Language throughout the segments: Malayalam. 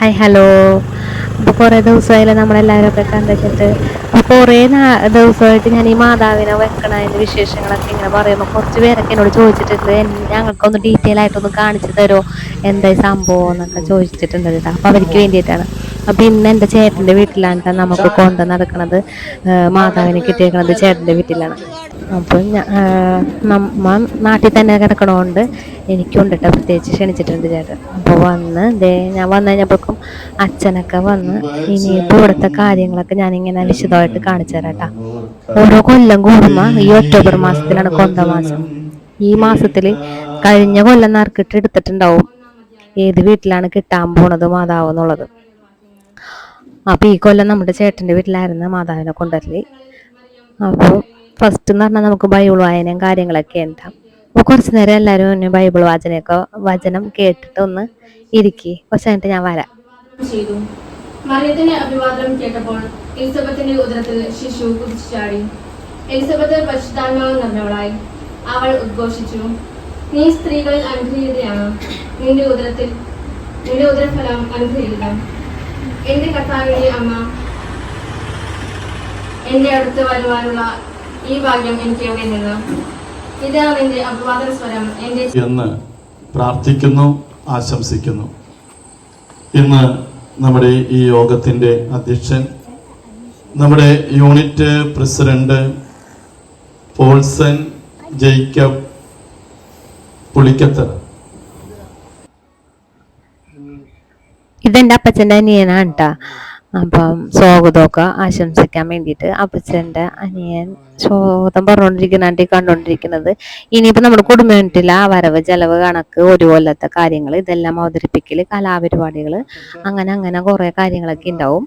ഹായ് ഹലോ അപ്പോൾ കുറേ ദിവസമായാലും നമ്മളെല്ലാവരും ഒക്കെ കണ്ടിട്ട്. കുറേ ദിവസമായിട്ട് ഞാൻ ഈ മാതാവിനെ വെക്കണതിന്റെ വിശേഷങ്ങളൊക്കെ ഇങ്ങനെ പറയുമ്പോൾ കുറച്ച് പേരൊക്കെ എന്നോട് ചോദിച്ചിട്ടുണ്ട്. ഞങ്ങൾക്കൊന്ന് ഡീറ്റെയിൽ ആയിട്ടൊന്ന് കാണിച്ചു തരുമോ എന്താ സംഭവം എന്നൊക്കെ ചോദിച്ചിട്ടുണ്ട് കേട്ടോ. അപ്പോൾ അവർക്ക് വേണ്ടിയിട്ടാണ്. അപ്പോൾ ഇന്ന് എന്റെ ചേട്ടന്റെ വീട്ടിലാണ് ട്ടോ നമുക്ക് കൊണ്ട് നടക്കുന്നത് മാതാവിനെ കിട്ടിയേക്കുന്നത് ചേട്ടന്റെ വീട്ടിലാണ്. അപ്പോൾ ഞാ- നമ്മ നാട്ടിൽ തന്നെ കിടക്കണോണ്ട് എനിക്കുണ്ട് കേട്ടോ പ്രത്യേകിച്ച് ക്ഷണിച്ചിട്ടുണ്ട് ചേട്ടൻ. അപ്പോൾ വന്ന് ദേ ഞാൻ വന്നു കഴിഞ്ഞപ്പോഴേക്കും അച്ഛനൊക്കെ വന്ന് ഇനിയിപ്പോൾ ഇവിടുത്തെ കാര്യങ്ങളൊക്കെ ഞാനിങ്ങനെ വിശദമായിട്ട് കാണിച്ചു തരാം കേട്ടോ ഓരോ കൊല്ലം കൂടുമ്പോൾ ഈ ഒക്ടോബർ മാസത്തിലാണ് കൊന്ത മാസം ഈ മാസത്തിൽ കഴിഞ്ഞ കൊല്ലം നറുക്കിട്ട് എടുത്തിട്ടുണ്ടാവും. ഏത് വീട്ടിലാണ് കിട്ടാൻ പോണത് മാതാവ് എന്നുള്ളത്. അപ്പോൾ ഈ കൊല്ലം നമ്മുടെ ചേട്ടന്റെ വീട്ടിലായിരുന്നു മാതാവിനെ കൊണ്ടുവരൽ. അപ്പോൾ ഫസ്റ്റ് എന്ന് പറഞ്ഞാൽ നമുക്ക് ബൈബിൾ വായനയും കാര്യങ്ങളൊക്കെ ഉണ്ടാവും അപ്പോൾ കുറച്ച് നേരം എല്ലാവരും ബൈബിൾ വാചനയൊക്കെ വചനം കേട്ടിട്ട് ഒന്ന് ഇരിക്കി. കുറച്ച് കഴിഞ്ഞിട്ട് ഞാൻ വരാം. മറിയത്തിന്റെ അഭിവാദനം കേട്ടപ്പോൾ എലിസബത്തിന്റെ ഉദരത്തിൽ ശിശു കുതിച്ചു ചാടി എലിസബത്ത് പരിശുദ്ധാത്മാവ് നിറഞ്ഞവളായി. അവൾ ഉദ്ഘോഷിച്ചു. നീ സ്ത്രീകളിൽ അനുഗ്രഹീതയാണ്. നിന്റെ ഉദരത്തിൽ നിന്റെ ഉദരഫലം അനുഗ്രഹീത എന്റെ കർത്താവിന്റെ അമ്മ എന്റെ അടുത്ത് വരുവാനുള്ള ഈ ഭാഗ്യം എനിക്ക് എവിടെ നിന്ന്? ഇതാണ് അഭിവാദന സ്വരം. എന്റെ എന്ന് പ്രാർത്ഥിക്കുന്നു ആശംസിക്കുന്നു. ഇന്ന് നമ്മുടെ ഈ യോഗത്തിന്റെ അധ്യക്ഷൻ നമ്മുടെ യൂണിറ്റ് പ്രസിഡന്റ് പോൾസൺ ജേക്കബ് പുളിക്കത്തറ ഇതെന്റെ അപ്പച്ചന്റെ അനിയനാണ് കേട്ടോ അപ്പം സ്വാഗതമൊക്കെ ആശംസിക്കാൻ വേണ്ടിയിട്ട് അപ്പച്ചന്റെ അനിയൻ സ്വാഗതം പറഞ്ഞുകൊണ്ടിരിക്കുന്നുണ്ട് കണ്ടുകൊണ്ടിരിക്കുന്നത്. ഇനിയിപ്പോൾ നമ്മുടെ കുടുംബത്തിലെ വരവ് ചെലവ് കണക്ക് ഒരുപോലത്തെ കാര്യങ്ങൾ ഇതെല്ലാം അവതരിപ്പിക്കൽ കലാപരിപാടികൾ അങ്ങനെ അങ്ങനെ കുറേ കാര്യങ്ങളൊക്കെ ഉണ്ടാവും.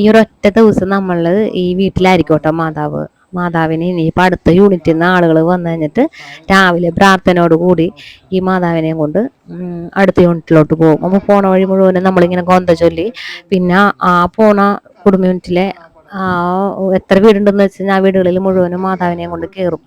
ഈ ഒരൊറ്റ ദിവസം നമ്മൾ ഈ വീട്ടിലായിരിക്കും കേട്ടോ മാതാവ്. മാതാവിന് ഇനിയിപ്പോൾ അടുത്ത യൂണിറ്റിൽ നിന്ന് ആളുകൾ വന്നു കഴിഞ്ഞിട്ട് രാവിലെ പ്രാർത്ഥനയോട് കൂടി ഈ മാതാവിനെയും കൊണ്ട് അടുത്ത യൂണിറ്റിലോട്ട് പോകും. അപ്പോൾ പോണ വഴി മുഴുവനും നമ്മളിങ്ങനെ കൊന്ത ചൊല്ലി. പിന്നെ ആ പോണ കുടുംബ യൂണിറ്റിലെ എത്ര വീടുണ്ടെന്ന് വെച്ച് കഴിഞ്ഞാൽ ആ വീടുകളിൽ മുഴുവനും മാതാവിനെയും കൊണ്ട് കയറും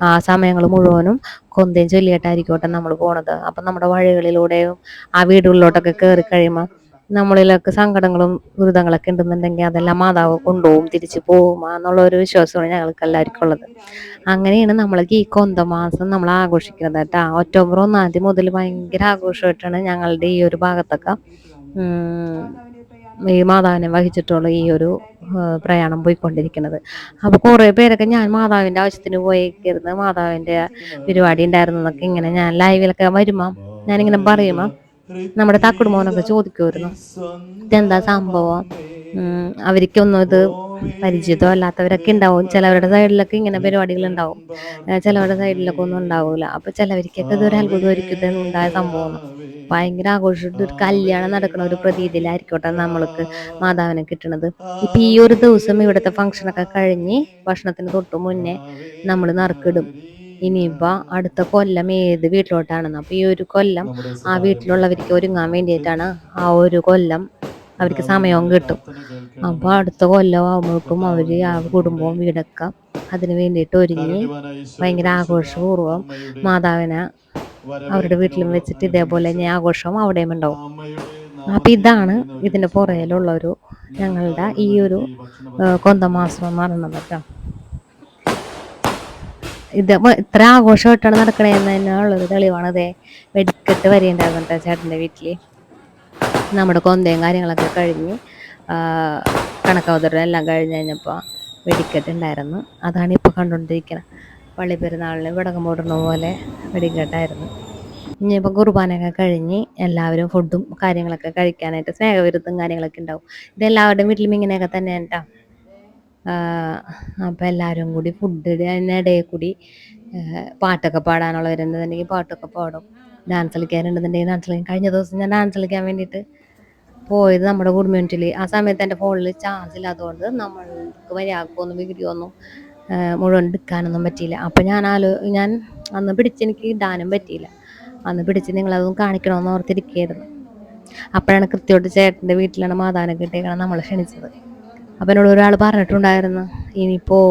ആ സമയങ്ങൾ മുഴുവനും കൊന്തയും ചൊല്ലിയിട്ടായിരിക്കട്ടെ നമ്മൾ പോണത്. അപ്പം നമ്മുടെ വഴികളിലൂടെയും ആ വീടുകളിലോട്ടൊക്കെ കയറി കഴിയുമ്പോൾ നമ്മളിലൊക്കെ സങ്കടങ്ങളും ദുരിതങ്ങളൊക്കെ ഉണ്ടെന്നുണ്ടെങ്കിൽ അതെല്ലാം മാതാവ് കൊണ്ടുപോകും തിരിച്ചു പോകും എന്നുള്ള ഒരു വിശ്വാസമാണ് ഞങ്ങൾക്ക് എല്ലാവർക്കും ഉള്ളത്. അങ്ങനെയാണ് നമ്മൾക്ക് ഈ കൊന്തമാസം നമ്മൾ ആഘോഷിക്കുന്നത് കേട്ടോ. ഒക്ടോബർ ഒന്നാം തീയതി മുതൽ ഭയങ്കര ആഘോഷമായിട്ടാണ് ഞങ്ങളുടെ ഈ ഒരു ഭാഗത്തൊക്കെ ഈ മാതാവിനെ വഹിച്ചിട്ടുള്ള ഈ ഒരു പ്രയാണം പോയിക്കൊണ്ടിരിക്കുന്നത്. അപ്പോൾ കുറേ പേരൊക്കെ ഞാൻ മാതാവിന്റെ ആവശ്യത്തിന് പോയേക്കിരുന്ന് മാതാവിന്റെ പരിപാടി ഉണ്ടായിരുന്നു എന്നൊക്കെ ഇങ്ങനെ ഞാൻ ലൈവിലൊക്കെ വരുമ്പം ഞാനിങ്ങനെ പറയുമ്പോൾ നമ്മുടെ തക്കുട് മോനൊക്കെ ചോദിക്കുമായിരുന്നു. ഇതെന്താ സംഭവം? അവർക്കൊന്നും ഇത് പരിചിതം അല്ലാത്തവരൊക്കെ ഉണ്ടാവും. ചിലവരുടെ സൈഡിലൊക്കെ ഇങ്ങനെ പരിപാടികൾ ഉണ്ടാവും. ചിലവരുടെ സൈഡിലൊക്കെ ഒന്നും ഉണ്ടാവില്ല അപ്പൊ ചിലവർക്കൊക്കെ ഇതൊരു അത്ഭുതമായിരിക്കും ഇത് ഉണ്ടായ സംഭവം? ഭയങ്കര ആഘോഷിച്ചിട്ട് ഒരു കല്യാണം നടക്കുന്ന ഒരു പ്രതീതിയിലായിരിക്കോട്ടെ നമ്മൾക്ക് മാതാവിനെ കിട്ടണത്. ഇപ്പൊ ഈ ഒരു ദിവസം ഇവിടുത്തെ ഫംഗ്ഷനൊക്കെ കഴിഞ്ഞ് ഭക്ഷണത്തിന് തൊട്ട് മുന്നേ നമ്മൾ നറുക്കിടും. ഇനിയിപ്പോ അടുത്ത കൊല്ലം ഏത് വീട്ടിലോട്ടാണെന്ന്. അപ്പൊ ഈ ഒരു കൊല്ലം ആ വീട്ടിലുള്ളവർക്ക് ഒരുങ്ങാൻ വേണ്ടിയിട്ടാണ് ആ ഒരു കൊല്ലം അവർക്ക് സമയവും കിട്ടും. അപ്പോൾ അടുത്ത കൊല്ലം ആകുമ്പോഴേക്കും അവർ ആ കുടുംബവും വീടൊക്കെ അതിന് വേണ്ടിയിട്ട് ഒരുങ്ങി ഭയങ്കര ആഘോഷപൂർവം മാതാവിനെ അവരുടെ വീട്ടിലും വെച്ചിട്ട് ഇതേപോലെ തന്നെ ആഘോഷവും അവിടെയും ഉണ്ടാവും. അപ്പം ഇതാണ് ഇതിന്റെ പുറകിലുള്ള ഒരു ഞങ്ങളുടെ ഈ ഒരു കൊന്തമാസം എന്ന് പറയുന്നത് കേട്ടോ. ഇത് ഇത്ര ആഘോഷമായിട്ടാണ് നടക്കണേന്ന് തന്നെയുള്ളൊരു തെളിവാണ് ഇതേ വെടിക്കെട്ട് വരെയുണ്ടായിരുന്നു കേട്ടോ ചേട്ടന്റെ വീട്ടിൽ നമ്മുടെ കൊന്തയും കാര്യങ്ങളൊക്കെ കഴിഞ്ഞ് കണക്കവതരം എല്ലാം കഴിഞ്ഞ് കഴിഞ്ഞപ്പോൾ വെടിക്കെട്ട് ഉണ്ടായിരുന്നു. അതാണ് ഇപ്പോൾ കണ്ടുകൊണ്ടിരിക്കുന്നത് പള്ളി പെരുന്നാളിന് വിടകം പോടുന്ന പോലെ വെടിക്കെട്ടായിരുന്നു. ഇനിയിപ്പോൾ കുർബാനയൊക്കെ കഴിഞ്ഞ് എല്ലാവരും ഫുഡും കാര്യങ്ങളൊക്കെ കഴിക്കാനായിട്ട് സ്നേഹവിരുദ്ധം കാര്യങ്ങളൊക്കെ ഉണ്ടാവും. ഇത് എല്ലാവരുടെയും വീട്ടിലും ഇങ്ങനെയൊക്കെ തന്നെയാണ് കേട്ടോ അപ്പോൾ എല്ലാവരും കൂടി ഫുഡ് അതിനിടയിൽ കൂടി പാട്ടൊക്കെ പാടാനുള്ളവരുണ്ടെന്നുണ്ടെങ്കിൽ പാട്ടൊക്കെ പാടും. ഡാൻസ് കളിക്കാനുണ്ടെന്നുണ്ടെങ്കിൽ ഡാൻസ് കളിക്കും. കഴിഞ്ഞ ദിവസം ഞാൻ ഡാൻസ് കളിക്കാൻ വേണ്ടിയിട്ട് പോയത് നമ്മുടെ കുടുംബത്തിൽ ആ സമയത്ത് എന്റെ ഫോണിൽ ചാർജ് ഇല്ലാത്തതുകൊണ്ട് നമ്മൾക്ക് മര്യാദക്കൊന്നും വീഡിയോ ഒന്നും മുഴുവൻ എടുക്കാനൊന്നും പറ്റിയില്ല. അപ്പം ഞാൻ ആലോ ഞാൻ അന്ന് പിടിച്ച് എനിക്ക് ഇടാനും പറ്റിയില്ല. അന്ന് പിടിച്ച് നിങ്ങളതൊന്നും കാണിക്കണമെന്ന് ഓർത്തിരിക്കുകയായിരുന്നു. അപ്പോഴാണ് കൃത്യമായിട്ട് ചേട്ടന്റെ വീട്ടിലാണ് മാതാവിനെ കിട്ടിയേക്കണം നമ്മൾ ക്ഷണിച്ചത്. അപ്പം ഒരാൾ പറഞ്ഞിട്ടുണ്ടായിരുന്നു ഇനിയിപ്പോൾ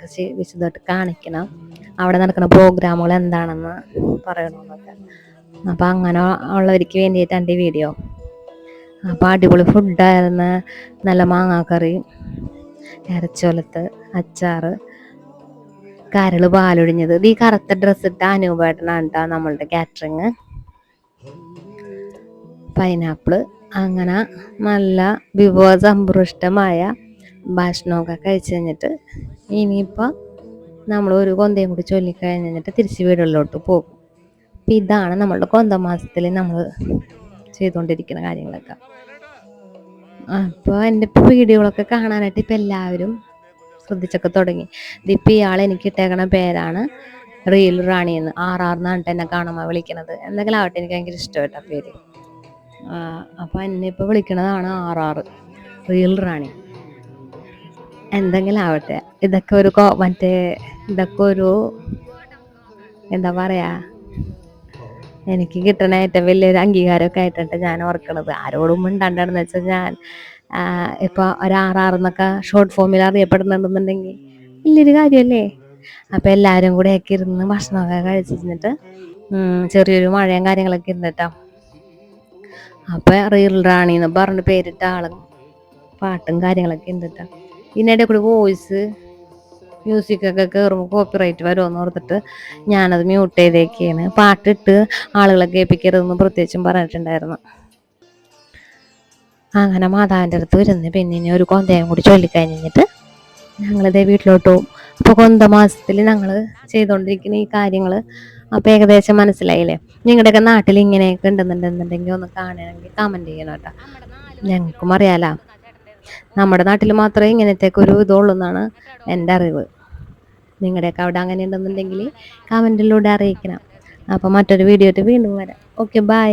കുറിച്ച് വിശദമായിട്ട് കാണിക്കണം. അവിടെ നടക്കുന്ന പ്രോഗ്രാമുകൾ എന്താണെന്ന് പറയണമെന്നൊക്കെ അപ്പോൾ അങ്ങനെ ഉള്ളവർക്ക് വേണ്ടിയിട്ടാണ് എന്റെ വീഡിയോ. അപ്പോൾ അടിപൊളി ഫുഡായിരുന്നു നല്ല മാങ്ങാക്കറി ഇറച്ചോലത്ത് അച്ചാറ് കരൾ പാലൊഴിഞ്ഞത്. ഈ കറുത്ത ഡ്രസ്സ് ഇട്ട അനൂപേട്ടനാണ് കേട്ടോ നമ്മളുടെ കാറ്ററിങ് പൈനാപ്പിൾ അങ്ങനെ നല്ല വിഭവസമ്പുഷ്ടമായ ഭക്ഷണമൊക്കെ കഴിച്ചു കഴിഞ്ഞിട്ട് ഇനിയിപ്പോൾ നമ്മൾ ഒരു കൊന്തയും കൂടി ചൊല്ലിക്കഴിഞ്ഞ് കഴിഞ്ഞിട്ട് തിരിച്ച് വീടുകളിലോട്ട് പോകും. അപ്പം ഇതാണ് നമ്മളുടെ കൊന്ത മാസത്തിൽ നമ്മൾ ചെയ്തുകൊണ്ടിരിക്കുന്ന കാര്യങ്ങളൊക്കെ. അപ്പോൾ എന്റെ ഇപ്പോൾ വീഡിയോകളൊക്കെ കാണാനായിട്ട് ഇപ്പം എല്ലാവരും ശ്രദ്ധിച്ചൊക്കെ തുടങ്ങി. ഇതിപ്പോൾ ഇയാൾ എനിക്ക് ഇട്ടേക്കണ പേരാണ് റിയൽ റാണി എന്ന്. ആർ ആർ എന്നാണ് എന്നെ കാണുമ്പോൾ വിളിക്കുന്നത് എന്തെങ്കിലും ആവട്ടെ എനിക്ക് ഭയങ്കര ഇഷ്ടമായിട്ട പേര്. അപ്പോൾ എന്നെ ഇപ്പോൾ വിളിക്കണതാണ് ആർ ആർ റിയൽ റാണി. എന്തെങ്കിലും ആവട്ടെ ഇതൊക്കെ ഒരു മറ്റേ ഇതൊക്കെ ഒരു എന്താ പറയാ എനിക്ക് കിട്ടണ ഏറ്റവും വലിയൊരു അംഗീകാരമൊക്കെ ആയിട്ടാണ് ഞാൻ ഓർക്കണത്. ആരോടും മിണ്ടാണ്ടെന്ന് വെച്ചാൽ ഞാൻ ആ, ഇപ്പൊ ഒരു എന്നൊക്കെ ഷോർട്ട് ഫോമിൽ അറിയപ്പെടുന്നുണ്ടെന്നുണ്ടെങ്കിൽ വലിയൊരു കാര്യമല്ലേ? അപ്പോൾ എല്ലാവരും കൂടെയൊക്കെ ഇരുന്ന് ഭക്ഷണമൊക്കെ കഴിച്ചിരുന്നിട്ട് ചെറിയൊരു മഴയും കാര്യങ്ങളൊക്കെ ഇരുന്നിട്ടാ അപ്പൊ റീൽ റാണി എന്ന് പറഞ്ഞ പേരിട്ട ആളും. പാട്ടും കാര്യങ്ങളൊക്കെ ഇരുന്നിട്ടാ ഇതിനിടെ കൂടി വോയിസ് മ്യൂസിക്കൊക്കെ കയറുമ്പോൾ കോപ്പിറൈറ്റ് വരുമെന്ന് ഓർത്തിട്ട് ഞാനത് മ്യൂട്ട് ചെയ്തേക്കാണ് പാട്ടിട്ട് ആളുകളെ കേൾപ്പിക്കരുതെന്ന് പ്രത്യേകിച്ചും പറഞ്ഞിട്ടുണ്ടായിരുന്നു. അങ്ങനെ മാതാവിന്റെ അടുത്ത് വരുന്നു. പിന്നെ ഇനി ഒരു കൊന്തയും കൂടി ചൊല്ലിക്കഴിഞ്ഞിട്ട് ഞങ്ങളിതേ വീട്ടിലോട്ട് പോകും അപ്പോൾ കൊന്ത മാസത്തിൽ ഞങ്ങൾ ചെയ്തുകൊണ്ടിരിക്കുന്ന ഈ കാര്യങ്ങൾ അപ്പോൾ ഏകദേശം മനസ്സിലായില്ലേ? നിങ്ങളുടെയൊക്കെ നാട്ടിൽ ഇങ്ങനെയൊക്കെ ഉണ്ടെന്നുണ്ടെന്നുണ്ടെങ്കിൽ ഒന്ന് കാണണമെങ്കിൽ കമന്റ് ചെയ്യണം കേട്ടോ. ഞങ്ങൾക്കും അറിയാലോ. നമ്മുടെ നാട്ടിൽ മാത്രമേ ഇങ്ങനത്തെയൊക്കെ ഒരു ഇതുള്ളൂ എന്നാണ് എന്റെ അറിവ്. നിങ്ങളുടെയൊക്കെ അവിടെ അങ്ങനെ ഉണ്ടെന്നുണ്ടെങ്കിൽ കമന്റിലൂടെ അറിയിക്കണം. അപ്പോൾ മറ്റൊരു വീഡിയോ വീണ്ടും വരാം. Okay bye